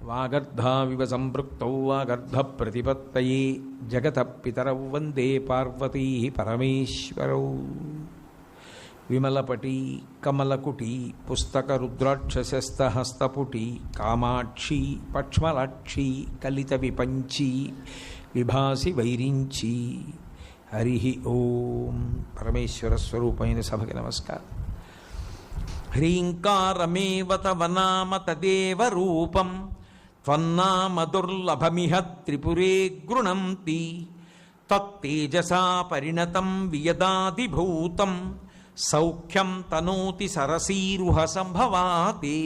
వాగర్ధావివ సంపృక్తౌ వాగర్ధ ప్రతిపత్తయే జగత పితరౌ వందే పార్వతీ పరమేశ్వరౌ విమలపటి కమలకుటి పుస్తక రుద్రాక్షసస్తహస్తపుటి కామాక్షి పక్ష్మలాక్షి కలిత విపంచి విభాసి వైరించి హరి ఓం పరమేశ్వర స్వరూపమైన సభకి నమస్కారం హ్రీంకారమేవ తవ నామ తదేవ రూపం త్వన్నామ దుర్లభమిహ త్రిపురే గృణంతి తత్తేజసా పరిణతం వియదాదిభూతం సౌఖ్యం తనోతి సరసీరుహ సంభవాతే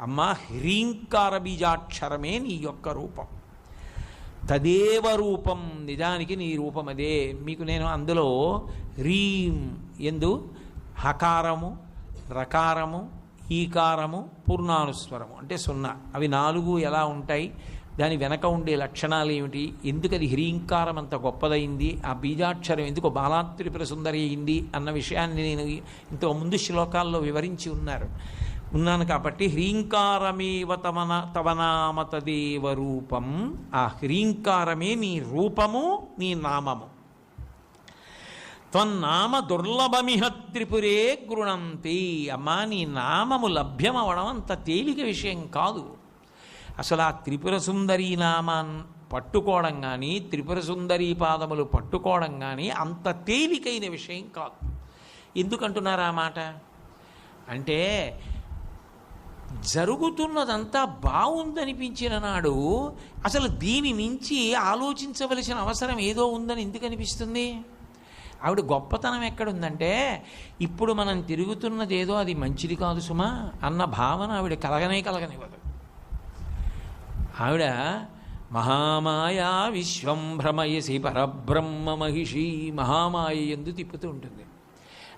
అమ్మా హ్రీంకార బీజాక్షరమే నీ యొక్క రూపం। తదేవ రూపం నిజానికి నీ రూపం అదే మీకు నేను అందులో హ్రీం ఎందు హకారము రకారము ఈకారము పూర్ణానుస్వరము. అంటే సున్నా. అవి నాలుగు ఎలా ఉంటాయి? దాని వెనక ఉండే లక్షణాలు ఏమిటి? ఎందుకు అది హ్రీంకారం అంత గొప్పదైంది? ఆ బీజాక్షరం ఎందుకు బాలాత్రిపుర సుందరి అయింది? అన్న విషయాన్ని నేను ఇంతకు ముందు శ్లోకాల్లో వివరించి ఉన్నారు. ఉన్నాను కాబట్టి హ్రీంకారమేవ తమన తవనామ తదేవ రూపం. ఆ హ్రీంకారమే నీ రూపము నీ నామము. త్వన్నామ దుర్లభమిహ త్రిపురే గృణంతి. అమ్మా నీ నామము లభ్యమవడం అంత తేలిక విషయం కాదు. అసలు ఆ త్రిపుర సుందరీ నామాన్ పట్టుకోవడం కానీ త్రిపుర సుందరీ పాదములు పట్టుకోవడం కానీ అంత తేలికైన విషయం కాదు. ఎందుకంటున్నారు ఆ మాట? అంటే జరుగుతున్నదంతా బాగుందనిపించిన నాడు అసలు దీని మించి ఆలోచించవలసిన అవసరం ఏదో ఉందని ఎందుకు అనిపిస్తుంది ఆవిడ గొప్పతనం ఎక్కడుందంటే ఇప్పుడు మనం తిరుగుతున్నది ఏదో అది మంచిది కాదు సుమా అన్న భావన ఆవిడ కలగనే కలగనివ్వదు. ఆవిడ మహామాయా విశ్వం భ్రమయసి పరబ్రహ్మ మహిషి మహామాయ ఎందు తిప్పుతూ ఉంటుంది.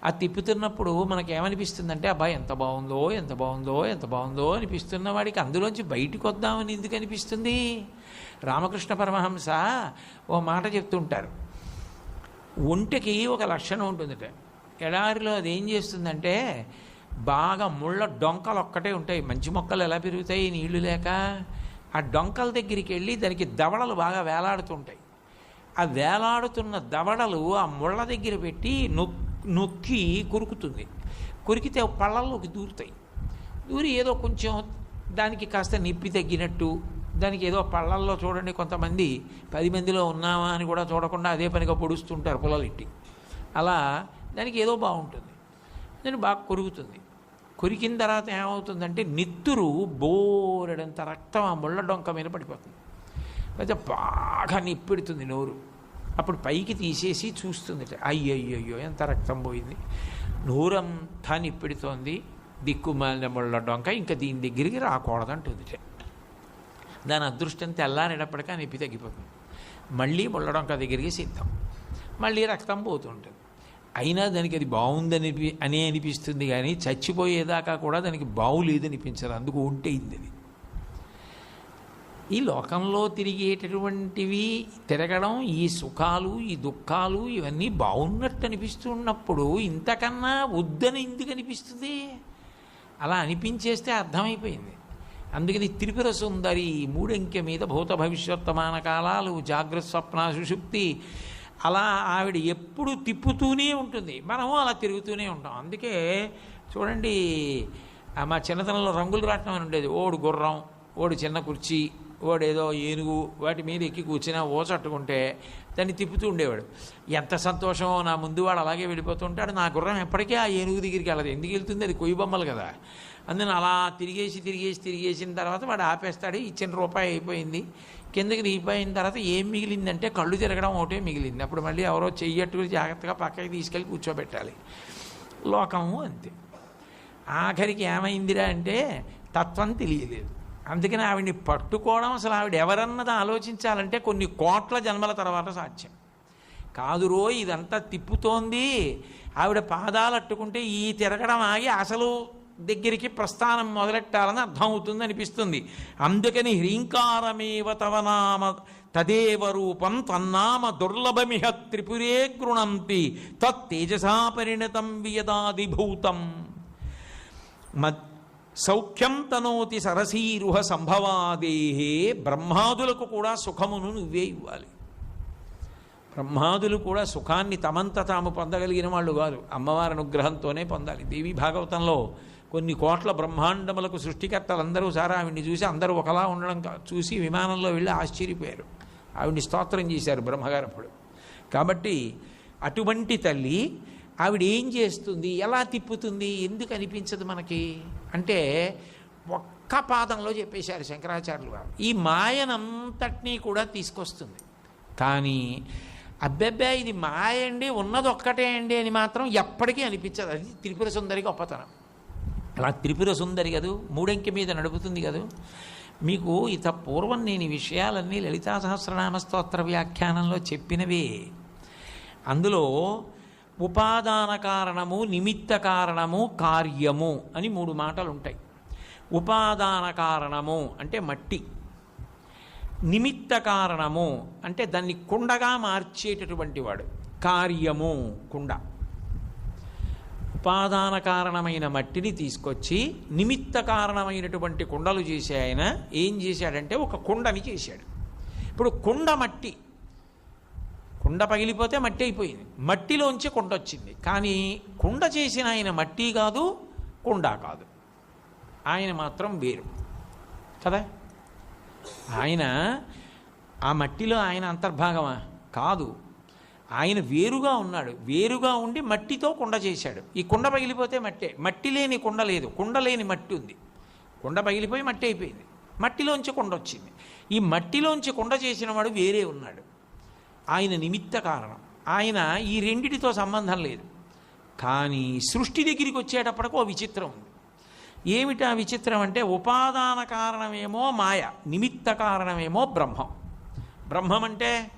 ఆ తిప్పుతున్నప్పుడు మనకేమనిపిస్తుందంటే అబ్బాయి ఎంత బాగుందో ఎంత బాగుందో ఎంత బాగుందో అనిపిస్తున్న వాడికి అందులోంచి బయటకు వద్దామని ఎందుకు అనిపిస్తుంది రామకృష్ణ పరమహంస ఓ మాట చెప్తుంటారు. ఒంటికి ఒక లక్షణం ఉంటుంది ఎడారిలో అది ఏం చేస్తుందంటే బాగా ముళ్ళ డొంకలు ఒక్కటే ఉంటాయి. మంచి మొక్కలు ఎలా పెరుగుతాయి? నీళ్ళు లేక ఆ డొంకల దగ్గరికి వెళ్ళి దానికి దవడలు బాగా వేలాడుతుంటాయి. ఆ వేలాడుతున్న దవడలు ఆ ముళ్ళ దగ్గర పెట్టి నొక్ నొక్కి కొరుకుతుంది. కొరికితే పళ్ళల్లోకి దూరుతాయి. దూరి ఏదో కొంచెం దానికి కాస్త నొప్పి తగ్గినట్టు దానికి ఏదో పళ్ళల్లో చూడండి కొంతమంది పది మందిలో ఉన్నామా అని కూడా చూడకుండా అదే పనిగా పొడుస్తుంటారు పొలాలిట్టి అలా దానికి ఏదో బాగుంటుంది. దాన్ని బాగా కొరుకుతుంది. కొరికిన తర్వాత ఏమవుతుందంటే నిత్తురు బోరెడంత రక్తం ఆ ముళ్ళ డొంక మీద పడిపోతుంది. అయితే బాగా నిప్పెడుతుంది నోరు. అప్పుడు పైకి తీసేసి చూస్తుంది అయ్యయ్యో ఎంత రక్తం పోయింది. నోరంతా నిప్పెడుతోంది దిక్కుమాలిన ముళ్ళ డొంక ఇంకా దీని దగ్గరికి రాకూడదంటుంది దాని అదృష్టం తెల్లారేటప్పటికీ ఆ నొప్పి తగ్గిపోతుంది. మళ్ళీ బొల్లడొంక దగ్గరికి సిద్ధం. మళ్ళీ రక్తం పోతుంటుంది. అయినా దానికి అది బాగుందని అని అనిపిస్తుంది కానీ చచ్చిపోయేదాకా కూడా దానికి బాగులేదనిపించదు అందుకు ఉంటేయింది అది. ఈ లోకంలో తిరిగేటటువంటివి తిరగడం ఈ సుఖాలు ఈ దుఃఖాలు ఇవన్నీ బాగున్నట్టు అనిపిస్తున్నప్పుడు ఇంతకన్నా వద్దని ఎందుకు అనిపిస్తుంది? అలా అనిపించేస్తే అర్థమైపోయింది. అందుకని త్రిపుర సుందరి మూడంకె మీద భూత భవిష్యత్తమాన కాలాలు జాగ్రత్త స్వప్న సుషుప్తి అలా ఆవిడ ఎప్పుడు తిప్పుతూనే ఉంటుంది. మనము అలా తిరుగుతూనే ఉంటాం. అందుకే చూడండి మా చిన్నతనంలో రంగులు రాటం అని ఉండేది. ఓడు గుర్రం ఓడు చిన్న కుర్చీ వాడేదో ఏనుగు వాటి మీద ఎక్కి కూర్చున్నా ఓచట్టుకుంటే దాన్ని తిప్పుతూ ఉండేవాడు. ఎంత సంతోషమో నా ముందు వాడు అలాగే వెళ్ళిపోతుంటాడు నా గుర్రం ఎప్పటికీ ఆ ఏనుగు దగ్గరికి వెళ్ళదు. ఎందుకు వెళ్తుంది? అది కొయ్యి బొమ్మలు కదా. అందుకని అలా తిరిగేసి తిరిగేసి తిరిగేసిన తర్వాత వాడు ఆపేస్తాడు. ఇచ్చిన రూపాయి అయిపోయింది. కిందకి దిగిపోయిన తర్వాత ఏం మిగిలిందంటే కళ్ళు తిరగడం ఒకటే మిగిలింది. అప్పుడు మళ్ళీ ఎవరో చెయ్యట్టు జాగ్రత్తగా పక్కకి తీసుకెళ్ళి కూర్చోబెట్టాలి. లోకము అంతే. ఆఖరికి ఏమైందిరా అంటే తత్వం తెలియలేదు. అందుకని ఆవిడ్ని పట్టుకోవడం అసలు ఆవిడ ఎవరన్నది ఆలోచించాలంటే కొన్ని కోట్ల జన్మల తర్వాత సాధ్యం. కాదురో ఇదంతా తిప్పుతోంది. ఆవిడ పాదాలు అట్టుకుంటే ఈ తిరగడం ఆగి అసలు దగ్గరికి ప్రస్థానం మొదలెట్టాలని అర్థమవుతుంది అనిపిస్తుంది. అందుకని హ్రీంకారమేవ తవనామ తదేవ రూపం తన్నామ దుర్లభమిహ త్రిపురే గృణంతి తత్తేజసా పరిణతం వియదాదిభూతం మత్ సౌఖ్యం తనోతి సరసీరుహ సంభవాదేహే. బ్రహ్మాదులకు కూడా సుఖమును నువ్వే ఇవ్వాలి. బ్రహ్మాదులు కూడా సుఖాన్ని తమంత తాము పొందగలిగిన వాళ్ళు కాదు. అమ్మవారి అనుగ్రహంతోనే పొందాలి. దేవి భాగవతంలో కొన్ని కోట్ల బ్రహ్మాండములకు సృష్టికర్తలందరూ సారా ఆవిడ్ని చూసి అందరూ ఒకలా ఉండడం చూసి విమానంలో వెళ్ళి ఆశ్చర్యపోయారు. ఆవిడ్ని స్తోత్రం చేశారు బ్రహ్మగారు అప్పుడు. కాబట్టి అటువంటి తల్లి ఆవిడ ఏం చేస్తుంది? ఎలా తిప్పుతుంది? ఎందుకు అనిపించదు మనకి? అంటే ఒక్క పాదంలో చెప్పేశారు శంకరాచార్యులు గారు. ఈ మాయనంతటినీ కూడా తీసుకొస్తుంది. కానీ అబ్బెబ్బే ఇది మాయ అండి ఉన్నది ఒక్కటే అండి అని మాత్రం ఎప్పటికీ అనిపించదు. అది త్రిపుర సుందరి గొప్పతనం. అలా త్రిపుర సుందరి కదూ? మూడంకె మీద నడుపుతుంది కదూ? మీకు ఇత పూర్వం నేను ఈ విషయాలన్నీ లలితా సహస్రనామ స్తోత్ర వ్యాఖ్యానంలో చెప్పినవే. అందులో ఉపాదాన కారణము నిమిత్త కారణము కార్యము అని మూడు మాటలు ఉంటాయి ఉపాదాన కారణము అంటే మట్టి. నిమిత్త కారణము అంటే దాన్ని కుండగా మార్చేటటువంటి వాడు. కార్యము కుండ. ఉపాదాన కారణమైన మట్టిని తీసుకొచ్చి నిమిత్త కారణమైనటువంటి కుండలు చేసే ఆయన ఏం చేశాడంటే ఒక కుండని చేశాడు. ఇప్పుడు కుండ మట్టి. కుండ పగిలిపోతే మట్టి అయిపోయింది. మట్టిలోంచి కుండ వచ్చింది. కానీ కుండ చేసిన ఆయన మట్టి కాదు కుండ కాదు. ఆయన మాత్రం వేరు. కదా? ఆయన ఆ మట్టిలో ఆయన అంతర్భాగమా? కాదు. ఆయన వేరుగా ఉన్నాడు. వేరుగా ఉండి మట్టితో కుండ చేశాడు. ఈ కుండ పగిలిపోతే మట్టే. మట్టి లేని కుండ లేదు. కుండ లేని మట్టి ఉంది. కుండ పగిలిపోయి మట్టి అయిపోయింది. మట్టిలోంచి కుండ వచ్చింది. ఈ మట్టిలోంచి కుండ చేసిన వాడు వేరే ఉన్నాడు. ఆయన నిమిత్త కారణం. ఆయన ఈ రెండిటితో సంబంధం లేదు. కానీ సృష్టి దగ్గరికి వచ్చేటప్పటికో విచిత్రం ఉంది. ఏమిటి ఆ విచిత్రం అంటే ఉపాదాన కారణమేమో మాయ నిమిత్త కారణమేమో బ్రహ్మం. బ్రహ్మం అంటే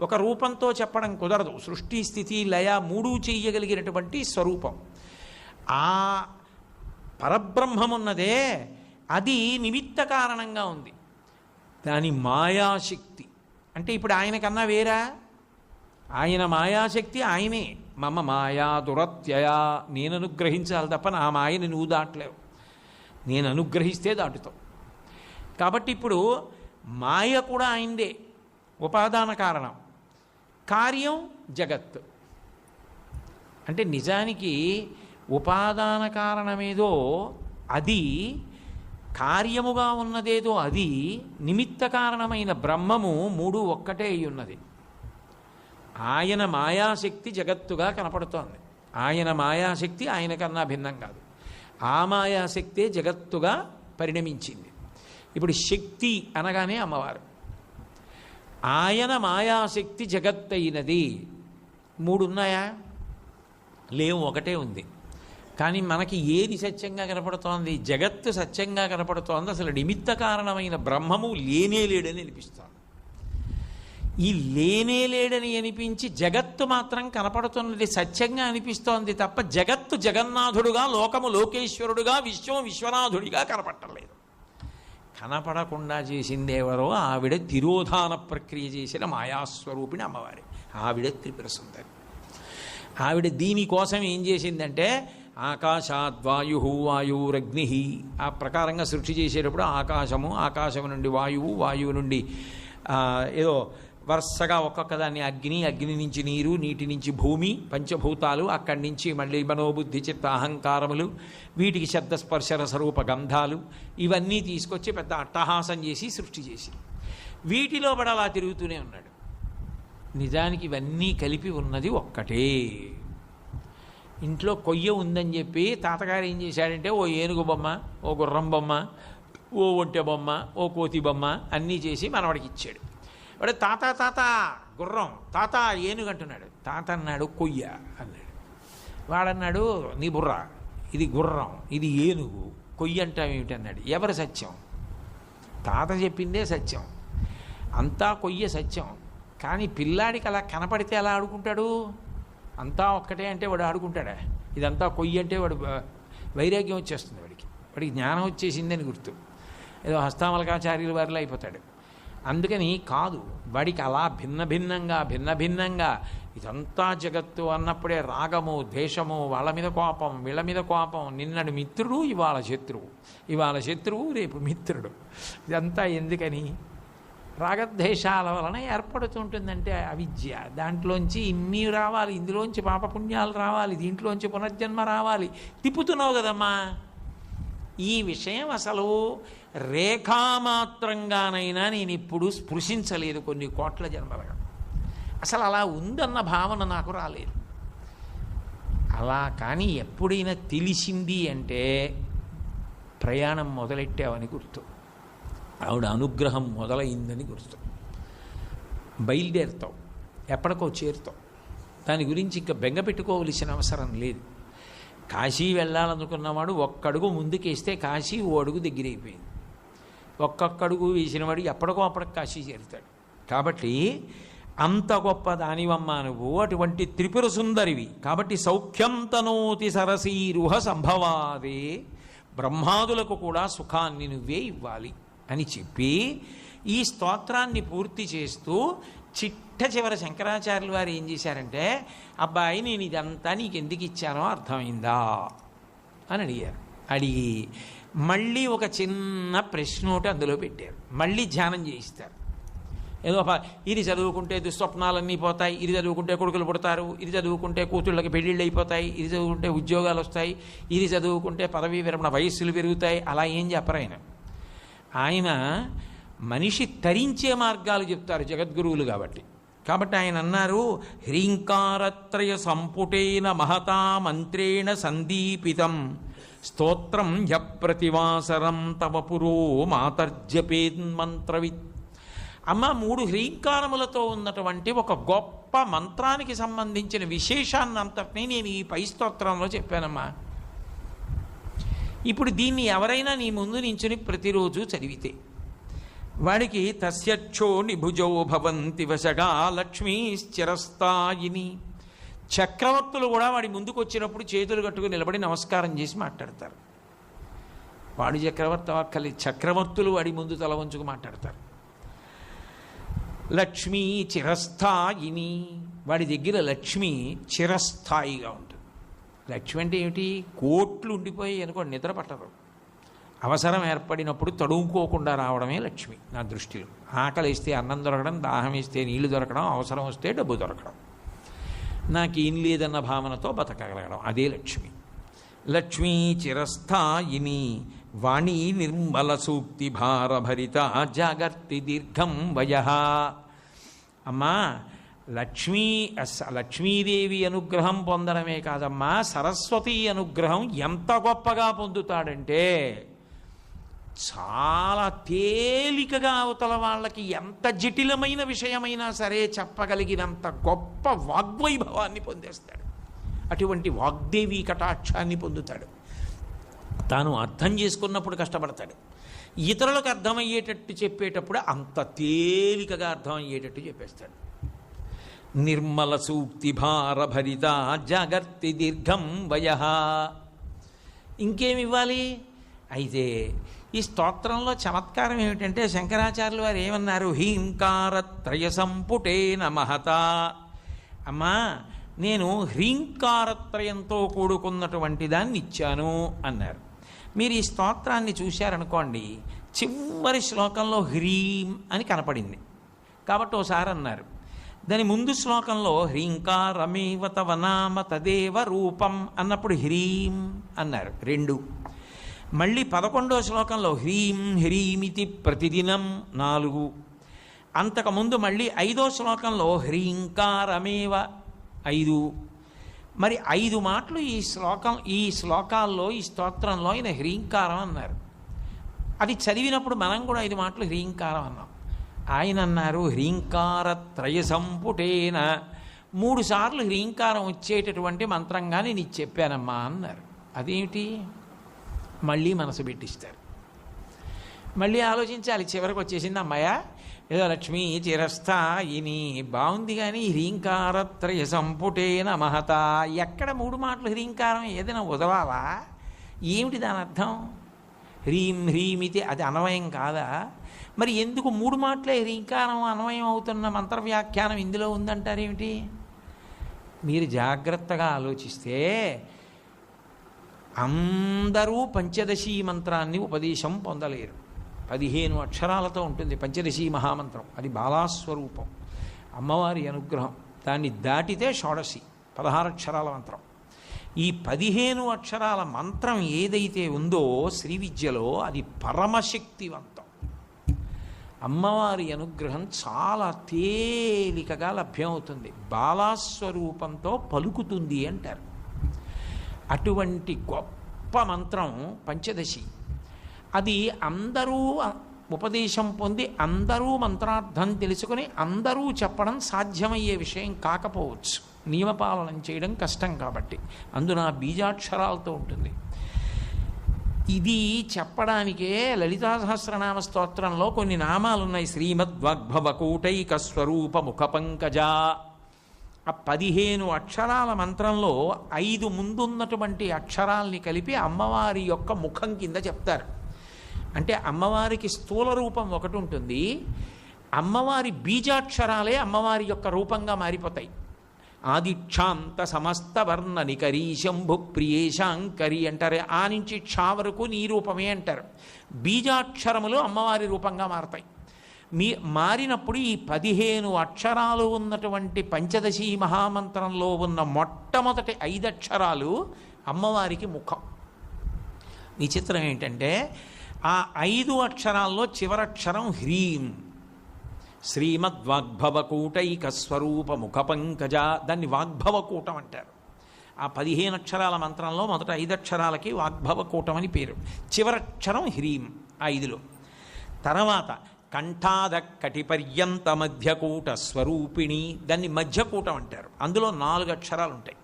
ఒక రూపంతో చెప్పడం కుదరదు. సృష్టి స్థితి లయ మూడు చెయ్యగలిగినటువంటి స్వరూపం. ఆ పరబ్రహ్మమున్నదే అది నిమిత్త కారణంగా ఉంది. దాని మాయాశక్తి. అంటే ఇప్పుడు ఆయనకన్నా వేరా? ఆయన మాయాశక్తి ఆయనే. మమ మాయా దురత్యయ. నేను అనుగ్రహించాలి తప్ప నా మాయని నువ్వు దాటలేవు. నేను అనుగ్రహిస్తే దాటుతావు. కాబట్టి ఇప్పుడు మాయ కూడా ఆయనదే. ఉపాదాన కారణం. కార్యం జగత్. అంటే నిజానికి ఉపాదాన కారణమేదో అది కార్యముగా ఉన్నదేదో అది నిమిత్త కారణమైన బ్రహ్మము మూడు ఒక్కటే అయి ఉన్నది ఆయన మాయాశక్తి జగత్తుగా కనపడుతోంది. ఆయన మాయాశక్తి ఆయన కన్నా భిన్నం కాదు. ఆ మాయాశక్తే జగత్తుగా పరిణమించింది. ఇప్పుడు శక్తి అనగానే అమ్మవారు. ఆయన మాయాశక్తి జగత్తైనది మూడు ఉన్నాయా లేవు ఒకటే ఉంది. కానీ మనకి ఏది సత్యంగా కనపడుతోంది జగత్తు సత్యంగా కనపడుతోంది అసలు నిమిత్త కారణమైన బ్రహ్మము లేనే లేడని అనిపిస్తోంది. ఈ లేనే లేడని అనిపించి జగత్తు మాత్రం కనపడుతున్నది సత్యంగా అనిపిస్తోంది తప్ప జగత్తు జగన్నాథుడుగా లోకము లోకేశ్వరుడుగా విశ్వం విశ్వనాథుడిగా కనపట్టలేదు కనపడకుండా చేసిందేవరో ఆవిడ తిరోధాన ప్రక్రియ చేసిన మాయాస్వరూపిణి అమ్మవారి ఆవిడ త్రిపుర సుందరి. ఆవిడ దీనికోసం ఏం చేసిందంటే ఆకాశాద్వాయు వాయురగ్ని. ఆ ప్రకారంగా సృష్టి చేసేటప్పుడు ఆకాశము ఆకాశము నుండి వాయువు వాయువు నుండి ఏదో వరుసగా ఒక్కొక్కదాన్ని అగ్ని అగ్ని నుంచి నీరు నీటి నుంచి భూమి పంచభూతాలు అక్కడి నుంచి మళ్ళీ మనోబుద్ధి చిత్త అహంకారములు వీటికి శబ్దస్పర్శ రసరూప గంధాలు ఇవన్నీ తీసుకొచ్చి పెద్ద అట్టహాసం చేసి సృష్టి చేసి వీటిలో పడలా అలా తిరుగుతూనే ఉన్నాడు. నిజానికి ఇవన్నీ కలిపి ఉన్నది ఒక్కటే. ఇంట్లో కొయ్య ఉందని చెప్పి తాతగారు ఏం చేశాడంటే ఓ ఏనుగు బొమ్మ ఓ గుర్రం బొమ్మ ఓ ఒంటె బొమ్మ ఓ కోతి బొమ్మ అన్నీ చేసి మనవాడికి ఇచ్చాడు. వాడు తాత తాత గుర్రం తాత ఏనుగు అంటున్నాడు. తాత అన్నాడు కొయ్య అన్నాడు. వాడన్నాడు నీ బుర్ర ఇది గుర్రం ఇది ఏనుగు కొయ్య అంటావేమిటి అన్నాడు. ఎవరు సత్యం? తాత చెప్పిందే సత్యం. అంతా కొయ్య సత్యం. కానీ పిల్లాడికి అలా కనపడితే ఎలా ఆడుకుంటాడు? అంతా ఒక్కటే అంటే వాడు ఆడుకుంటాడా? ఇదంతా కొయ్యి అంటే వాడు వైరాగ్యం వచ్చేస్తుంది వాడికి. వాడికి జ్ఞానం వచ్చేసిందని గుర్తు. ఏదో హస్తామలకాచార్యుల వారిలో అయిపోతాడు. అందుకని కాదు వాడికి అలా భిన్న భిన్నంగా భిన్న భిన్నంగా ఇదంతా జగత్తు అన్నప్పుడే రాగము ద్వేషము వాళ్ళ మీద కోపం వీళ్ళ మీద కోపం నిన్నటి మిత్రుడు ఇవాళ శత్రువు. ఇవాళ శత్రువు రేపు మిత్రుడు. ఇదంతా ఎందుకని? రాగద్వేషాల వలన ఏర్పడుతుంటుందంటే అవిద్య దాంట్లోంచి ఇన్ని రావాలి ఇందులోంచి పాపపుణ్యాలు రావాలి దీంట్లోంచి పునర్జన్మ రావాలి. తిప్పుతున్నావు కదమ్మా. ఈ విషయం అసలు రేఖామాత్రంగానైనా నేను ఇప్పుడు స్పృశించలేదు కొన్ని కోట్ల జన్మలుగా. అసలు అలా ఉందన్న భావన నాకు రాలేదు. అలా కానీ ఎప్పుడైనా తెలిసింది అంటే ప్రయాణం మొదలెట్టావని గుర్తు. ఆవిడ అనుగ్రహం మొదలైందని గుర్తు. బయలుదేరుతావు. ఎప్పటికో చేరుతావు. దాని గురించి ఇంకా బెంగ పెట్టుకోవలసిన అవసరం లేదు. కాశీ వెళ్ళాలనుకున్నవాడు ఒక్కడుగు ముందుకేస్తే కాశీ ఓ అడుగు దగ్గరైపోయింది. ఒక్కొక్కడుగు వేసినవాడు ఎప్పటికో అప్పటికి కాశీ చేరుతాడు. కాబట్టి అంత గొప్ప దానివమ్మ నువ్వు. అటువంటి త్రిపుర సుందరివి. కాబట్టి సౌఖ్యం తనోతి సరసీరుహ సంభవాదే. బ్రహ్మాదులకు కూడా సుఖాన్ని నువ్వే ఇవ్వాలి. అని చెప్పి ఈ స్తోత్రాన్ని పూర్తి చేస్తూ చిట్ట చివర శంకరాచార్యులు వారు ఏం చేశారంటే అబ్బాయి నేను ఇదంతా నీకు ఎందుకు ఇచ్చానో అర్థమైందా? అని అడిగారు. అడిగి మళ్ళీ ఒక చిన్న ప్రశ్న ఒకటి అందులో పెట్టారు. మళ్ళీ ధ్యానం చేయిస్తారు. ఏదో ఇది చదువుకుంటే దుస్వప్నాలన్నీ పోతాయి ఇది చదువుకుంటే కొడుకులు పుడతారు ఇది చదువుకుంటే కూతుళ్ళకి పెళ్ళిళ్ళు అయిపోతాయి ఇది చదువుకుంటే ఉద్యోగాలు వస్తాయి ఇది చదువుకుంటే పదవీ విరమణ వయస్సులు పెరుగుతాయి అలా ఏం చెప్పరు ఆయన. ఆయన మనిషి తరించే మార్గాలు చెప్తారు జగద్గురువులు కాబట్టి. కాబట్టి ఆయన అన్నారు హ్రీంకారత్రయ సంపుటేన మహతా మంత్రేణ సందీపితం. స్తోత్రం యప్రతివాసరం తవ పురో మాతర్జపేన్మంత్రవిత్ అమ్మ మూడు హ్రీంకారములతో ఉన్నటువంటి ఒక గొప్ప మంత్రానికి సంబంధించిన విశేషాన్ని అంతటినీ నేను ఈ పై స్తోత్రంలో చెప్పానమ్మా. ఇప్పుడు దీన్ని ఎవరైనా నీ ముందు నించుని ప్రతిరోజు చదివితే. వాడికి తస్యక్షో నిభుజో భవంతి వశగా లక్ష్మీశ్చిరస్థాయిని. చక్రవర్తులు కూడా వాడి ముందుకు వచ్చినప్పుడు చేతులు కట్టుకుని నిలబడి నమస్కారం చేసి మాట్లాడతారు. వాడి చక్రవర్తి అక్కలి చక్రవర్తులు వాడి ముందు తల వంచుకు మాట్లాడతారు. లక్ష్మీ చిరస్థాయిని వాడి దగ్గర లక్ష్మి చిరస్థాయిగా ఉంది. లక్ష్మి అంటే ఏమిటి? కోట్లు ఉండిపోయి అనుకోండి నిద్ర పట్టదు. అవసరం ఏర్పడినప్పుడు తడుముకోకుండా రావడమే లక్ష్మి నా దృష్టిలో. ఆకలి వేస్తే అన్నం దొరకడం దాహం వేస్తే నీళ్ళు దొరకడం అవసరం వస్తే డబ్బు దొరకడం. నాకు ఏం లేదన్న భావనతో బతకగలగడం అదే లక్ష్మి. లక్ష్మీ చిరస్థాయిని వాణి నిర్మల సూక్తి భారభరిత జాగర్తి దీర్ఘం వయ. అమ్మా లక్ష్మీ లక్ష్మీదేవి అనుగ్రహం పొందడమే కాదమ్మా సరస్వతి అనుగ్రహం ఎంత గొప్పగా పొందుతాడంటే చాలా తేలికగా అవతల వాళ్ళకి ఎంత జటిలమైన విషయమైనా సరే చెప్పగలిగినంత గొప్ప వాగ్వైభవాన్ని పొందేస్తాడు. అటువంటి వాగ్దేవి కటాక్షాన్ని పొందుతాడు. తాను అర్థం చేసుకున్నప్పుడు కష్టపడతాడు. ఇతరులకు అర్థమయ్యేటట్టు చెప్పేటప్పుడు అంత తేలికగా అర్థమయ్యేటట్టు చెప్పేస్తాడు. నిర్మల సూక్తి భారభరిత జాగర్తి దీర్ఘం వయ. ఇంకేమి ఇవ్వాలి అయితే ఈ స్తోత్రంలో చమత్కారం ఏమిటంటే శంకరాచార్యులు వారు ఏమన్నారు? హీంకారత్రయ సంపుటేన మహత. అమ్మా నేను హ్రీంకారత్రయంతో కూడుకున్నటువంటి దాన్ని ఇచ్చాను అన్నారు. మీరు ఈ స్తోత్రాన్ని చూశారనుకోండి చివరి శ్లోకంలో హ్రీం అని కనపడింది. కాబట్టి ఓసారి అన్నారు. దాని ముందు శ్లోకంలో హ్రీంకారమేవ తవ నామ తదేవ రూపం అన్నప్పుడు హ్రీం అన్నారు. రెండు. మళ్ళీ పదకొండో శ్లోకంలో హ్రీం హ్రీమితి ప్రతిదినం. నాలుగు. అంతకుముందు మళ్ళీ ఐదో శ్లోకంలో హ్రీంకారమేవ ఐదు. మరి ఐదు మాటలు ఈ శ్లోకం ఈ శ్లోకాల్లో ఈ స్తోత్రంలో ఆయన హ్రీంకారం అన్నారు. అది చదివినప్పుడు మనం కూడా ఐదు మాటలు హ్రీంకారం అన్నాం. ఆయన అన్నారు హ్రీంకార త్రయ సంపుటేన మూడు సార్లు హ్రీంకారం వచ్చేటటువంటి మంత్రంగానే నీకు చెప్పానమ్మా అన్నారు. అదేమిటి? మళ్ళీ మనసు పెట్టిస్తారు. మళ్ళీ ఆలోచించాలి. చివరికి వచ్చేసింది అమ్మాయ ఏదో లక్ష్మీ చిరస్థాయిని. బాగుంది కానీ హ్రీంకారత్రయ సంపుటేన మహత. ఎక్కడ మూడు మాటలు హ్రీంకారం ఏదైనా వదలాలా? ఏమిటి దాని అర్థం? హ్రీం హ్రీమితి అది అన్వయం కాదా? మరి ఎందుకు మూడు మాటలే? రీంకారం అన్వయం అవుతున్న మంత్ర వ్యాఖ్యానం ఇందులో ఉందంటారేమిటి మీరు జాగ్రత్తగా ఆలోచిస్తే అందరూ పంచదశీ మంత్రాన్ని ఉపదేశం పొందలేరు. పదిహేను అక్షరాలతో ఉంటుంది పంచదశీ మహామంత్రం. అది బాలాస్వరూపం. అమ్మవారి అనుగ్రహం. దాన్ని దాటితే షోడశి పదహారు అక్షరాల మంత్రం. ఈ పదిహేను అక్షరాల మంత్రం ఏదైతే ఉందో శ్రీ విద్యలో అది పరమశక్తివంతం. అమ్మవారి అనుగ్రహం చాలా తేలికగా లభ్యమవుతుంది. బాలాస్వరూపంతో పలుకుతుంది అంటారు. అటువంటి గొప్ప మంత్రం పంచదశి. అది అందరూ ఉపదేశం పొంది అందరూ మంత్రార్థం తెలుసుకుని అందరూ చెప్పడం సాధ్యమయ్యే విషయం కాకపోవచ్చు. నియమపాలనం చేయడం కష్టం కాబట్టి. అందున బీజాక్షరాలతో ఉంటుంది. ఇది చెప్పడానికే లలితా సహస్రనామ స్తోత్రంలో కొన్ని నామాలు ఉన్నాయి శ్రీమద్వగ్భవకూటైక స్వరూప ముఖ పంకజ ఆ పదిహేను అక్షరాల మంత్రంలో ఐదు ముందున్నటువంటి అక్షరాల్ని కలిపి అమ్మవారి యొక్క ముఖం కింద చెప్తారు. అంటే అమ్మవారికి స్థూల రూపం ఒకటి ఉంటుంది. అమ్మవారి బీజాక్షరాలే అమ్మవారి యొక్క రూపంగా మారిపోతాయి. ఆదిక్షాంత సమస్త వర్ణ నికరీ శంభు ప్రియేశాంకరి అంటారు. ఆ నుంచి క్షా వరకు నీ రూపమే అంటారు. బీజాక్షరములు అమ్మవారి రూపంగా మారతాయి. మీ మారినప్పుడు ఈ పదిహేను అక్షరాలు ఉన్నటువంటి పంచదశి మహామంత్రంలో ఉన్న మొట్టమొదటి ఐదు అక్షరాలు అమ్మవారికి ముఖం. విచిత్రం ఏంటంటే ఆ ఐదు అక్షరాల్లో చివరక్షరం హ్రీం. శ్రీమద్వాగ్భవకూటైక స్వరూప ముఖ పంకజ దాన్ని వాగ్భవకూటం అంటారు. ఆ పదిహేను అక్షరాల మంత్రంలో మొదట ఐదు అక్షరాలకి వాగ్భవకూటం అని పేరు చివరక్షరం హ్రీం ఆ ఐదులో. తర్వాత కంఠాద కటిపర్యంత మధ్యకూట స్వరూపిణి దాన్ని మధ్యకూటం అంటారు. అందులో నాలుగు అక్షరాలు ఉంటాయి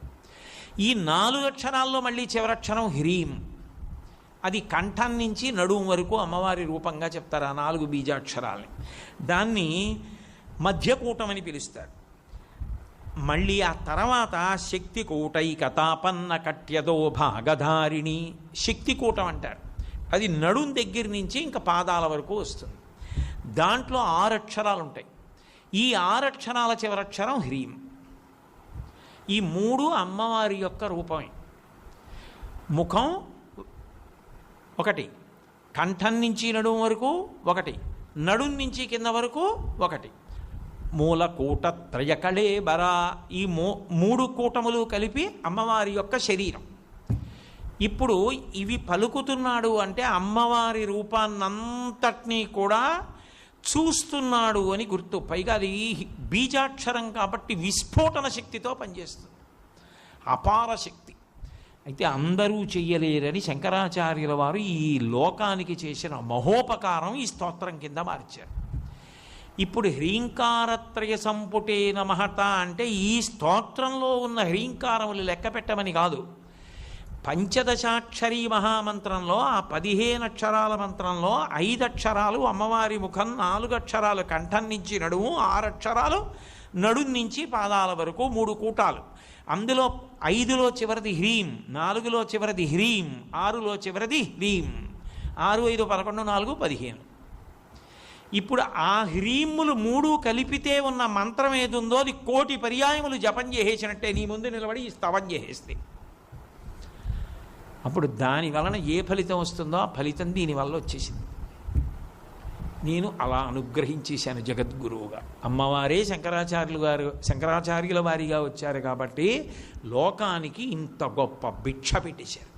ఈ నాలుగు అక్షరాల్లో మళ్ళీ చివరక్షరం హ్రీం అది కంఠం నుంచి నడుము వరకు అమ్మవారి రూపంగా చెప్తారు ఆ నాలుగు బీజాక్షరాలని. దాన్ని మధ్యకూటమని పిలుస్తారు. మళ్ళీ ఆ తర్వాత శక్తి కూటైక తాపన్న కట్యదో భాగధారిణి శక్తి కూటం అంటారు. అది నడుం దగ్గర నుంచి ఇంకా పాదాల వరకు వస్తుంది. దాంట్లో ఆరు అక్షరాలు ఉంటాయి. ఈ ఆరు అక్షరాల చివరక్షరం హ్రీం. ఈ మూడు అమ్మవారి యొక్క రూపమే. ముఖం ఒకటి. కంఠం నుంచి నడుము వరకు ఒకటి. నడుం నుంచి కింద వరకు ఒకటి. మూలకూట త్రయకళే బరా ఈ మూ మూడు కూటములు కలిపి అమ్మవారి యొక్క శరీరం. ఇప్పుడు ఇవి పలుకుతున్నాడు అంటే అమ్మవారి రూపాన్నంతటినీ కూడా చూస్తున్నాడు అని గుర్తు. పైగా అది బీజాక్షరం కాబట్టి విస్ఫోటన శక్తితో పనిచేస్తుంది. అపార శక్తి. అయితే అందరూ చెయ్యలేరని శంకరాచార్యుల వారు ఈ లోకానికి చేసిన మహోపకారం ఈ స్తోత్రం కింద మార్చారు. ఇప్పుడు హ్రీంకారత్రయ సంపుటే నమహత అంటే ఈ స్తోత్రంలో ఉన్న హ్రీంకారములు లెక్క పెట్టమని కాదు. పంచదశాక్షరీ మహామంత్రంలో ఆ పదిహేను అక్షరాల మంత్రంలో ఐదు అక్షరాలు అమ్మవారి ముఖం నాలుగు అక్షరాలు కంఠం నుంచి నడుము ఆరు అక్షరాలు నడుం నుంచి పాదాల వరకు మూడు కూటాలు. అందులో ఐదులో చివరిది హ్రీం నాలుగులో చివరిది హ్రీం ఆరులో చివరిది హ్రీం. ఆరు ఐదు పదకొండు నాలుగు పదిహేను. ఇప్పుడు ఆ హ్రీములు మూడు కలిపితే ఉన్న మంత్రం ఏది ఉందో అది కోటి పర్యాయములు జపం చేసేసినట్టే. నీ ముందు నిలబడి ఈ స్తవం చేసేస్తే. అప్పుడు దాని వలన ఏ ఫలితం వస్తుందో? ఆ ఫలితం దీనివల్ల వచ్చేసింది. నేను అలా అనుగ్రహించేశాను జగద్గురువుగా. అమ్మవారే శంకరాచార్యులు గారు శంకరాచార్యుల వారిగా వచ్చారు కాబట్టి లోకానికి ఇంత గొప్ప భిక్ష పెట్టేశారు.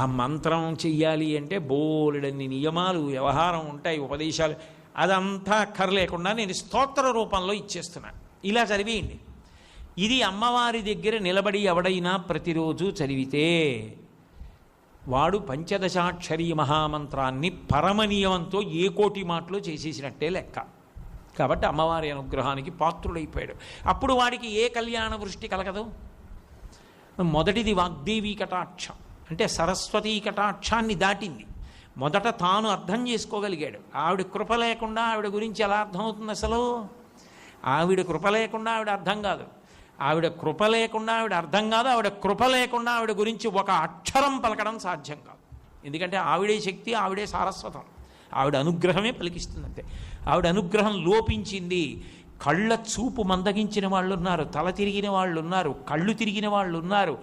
ఆ మంత్రం చెయ్యాలి అంటే బోలెడన్ని నియమాలు వ్యవహారం ఉంటాయి ఉపదేశాలు అదంతా అక్కర్లేకుండా నేను స్తోత్ర రూపంలో ఇచ్చేస్తున్నాను ఇలా చదివేయండి. ఇది అమ్మవారి దగ్గర నిలబడి ఎవడైనా ప్రతిరోజు చదివితే వాడు పంచదశాక్షరీ మహామంత్రాన్ని పరమనియమంతో ఏ కోటి మాటలో చేసేసినట్టే లెక్క. కాబట్టి అమ్మవారి అనుగ్రహానికి పాత్రుడైపోయాడు. అప్పుడు వాడికి ఏ కళ్యాణ వృష్టి కలగదు? మొదటిది వాగ్దేవి కటాక్షం. అంటే సరస్వతీ కటాక్షాన్ని దాటింది. మొదట తాను అర్థం చేసుకోగలిగాడు. ఆవిడ కృప లేకుండా ఆవిడ గురించి ఎలా అర్థమవుతుంది అసలు? ఆవిడ కృప లేకుండా ఆవిడ అర్థం కాదు. ఆవిడ కృప లేకుండా ఆవిడ అర్థం కాదు ఆవిడ కృప లేకుండా ఆవిడ గురించి ఒక అక్షరం పలకడం సాధ్యం కాదు. ఎందుకంటే ఆవిడే శక్తి ఆవిడే సారస్వతం. ఆవిడ అనుగ్రహమే పలికిస్తుంది అంతే ఆవిడ అనుగ్రహం లోపించింది. కళ్ళ చూపు మందగించిన వాళ్ళు ఉన్నారు తల తిరిగిన వాళ్ళు ఉన్నారు కళ్ళు తిరిగిన వాళ్ళు ఉన్నారు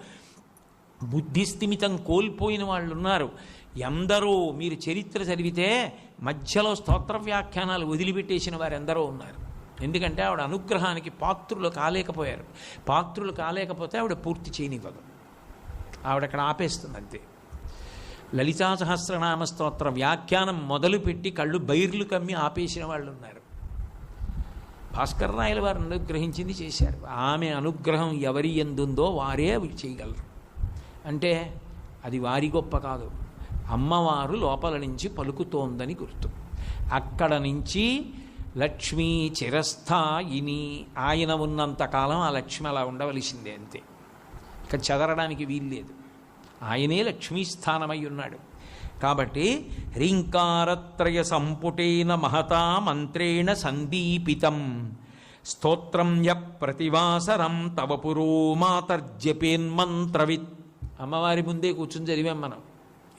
బుద్ధిస్థిమితం కోల్పోయిన వాళ్ళు ఉన్నారు ఎందరో మీరు చరిత్ర చదివితే మధ్యలో స్తోత్ర వ్యాఖ్యానాలు వదిలిపెట్టేసిన వారెందరో ఉన్నారు. ఎందుకంటే ఆవిడ అనుగ్రహానికి పాత్రులు కాలేకపోయారు. పాత్రులు కాలేకపోతే ఆవిడ పూర్తి చేయనివ్వదు. ఆవిడ అక్కడ ఆపేస్తుంది అంతే. లలితా సహస్రనామ స్తోత్ర వ్యాఖ్యానం మొదలుపెట్టి కళ్ళు బైర్లు కమ్మి ఆపేసిన వాళ్ళు ఉన్నారు భాస్కర్ రాయల వారు అనుగ్రహించింది చేశారు. ఆమె అనుగ్రహం ఎవరి ఎందుందో వారే చేయగలరు. అంటే అది వారి గొప్ప కాదు. అమ్మవారు లోపల నుంచి పలుకుతోందని గుర్తు. అక్కడ నుంచి లక్ష్మీ చిరస్థాయిని. ఆయన ఉన్నంతకాలం ఆ లక్ష్మి అలా ఉండవలసిందే అంతే. ఇక చెదరడానికి వీల్లేదు. ఆయనే లక్ష్మీస్థానమై ఉన్నాడు. కాబట్టి రింకారత్రయ సంపుటేన మహతా మంత్రేణ సందీపితం. స్తోత్రం య ప్రతివాసరం తవ పురో మాతర్జపేన్మంత్రవిత్ అమ్మవారి ముందే కూర్చుని చదివాం మనం.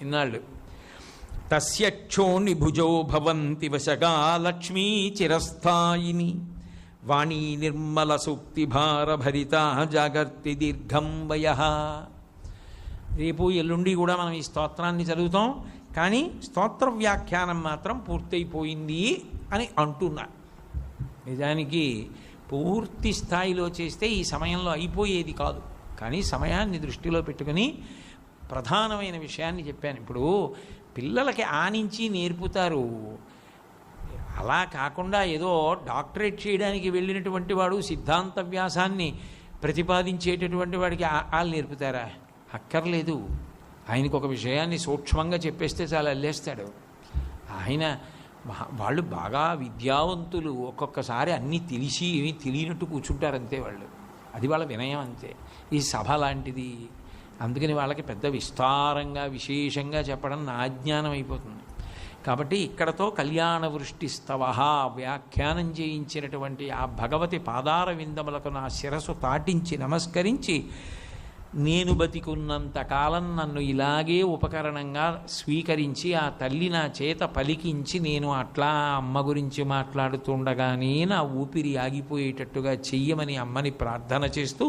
ఇన్నాళ్ళు. తస్యక్షో నిభుజో భవంతి వశగా లక్ష్మీ చిరస్థాయిని. వాణీ నిర్మల సూక్తి భారభరిత జాగర్తి దీర్ఘం వయ. రేపు ఎల్లుండి కూడా మనం ఈ స్తోత్రాన్ని చదువుతాం. కానీ స్తోత్ర వ్యాఖ్యానం మాత్రం పూర్తయిపోయింది అని అంటున్నా. నిజానికి పూర్తి స్థాయిలో చేస్తే ఈ సమయంలో అయిపోయేది కాదు. కానీ సమయాన్ని దృష్టిలో పెట్టుకుని ప్రధానమైన విషయాన్ని చెప్పాను. ఇప్పుడు పిల్లలకి ఆనించి నేర్పుతారు. అలా కాకుండా ఏదో డాక్టరేట్ చేయడానికి వెళ్ళినటువంటి వాడు సిద్ధాంత వ్యాసాన్ని ప్రతిపాదించేటటువంటి వాడికి ఆ- వాళ్ళు నేర్పుతారా? అక్కర్లేదు. ఆయనకు ఒక విషయాన్ని సూక్ష్మంగా చెప్పేస్తే చాలా అల్లేస్తాడు. ఆయన వాళ్ళు బాగా విద్యావంతులు. ఒక్కొక్కసారి అన్నీ తెలిసి ఏమీ తెలియనట్టు కూర్చుంటారు అంతే వాళ్ళు. అది వాళ్ళ వినయం అంతే. ఈ సభ లాంటిది అందుకని వాళ్ళకి పెద్ద విస్తారంగా విశేషంగా చెప్పడం నా అజ్ఞానం అయిపోతుంది. కాబట్టి ఇక్కడతో కళ్యాణ వృష్టి స్తవ వ్యాఖ్యానం చేయించినటువంటి ఆ భగవతి పాదార విందములకు నా శిరసు తాటించి నమస్కరించి నేను బతికున్నంత కాలం నన్ను ఇలాగే ఉపకరణంగా స్వీకరించి ఆ తల్లి నా చేత పలికించి నేను అట్లా అమ్మ గురించి మాట్లాడుతుండగానే నా ఊపిరి ఆగిపోయేటట్టుగా చెయ్యమని అమ్మని ప్రార్థన చేస్తూ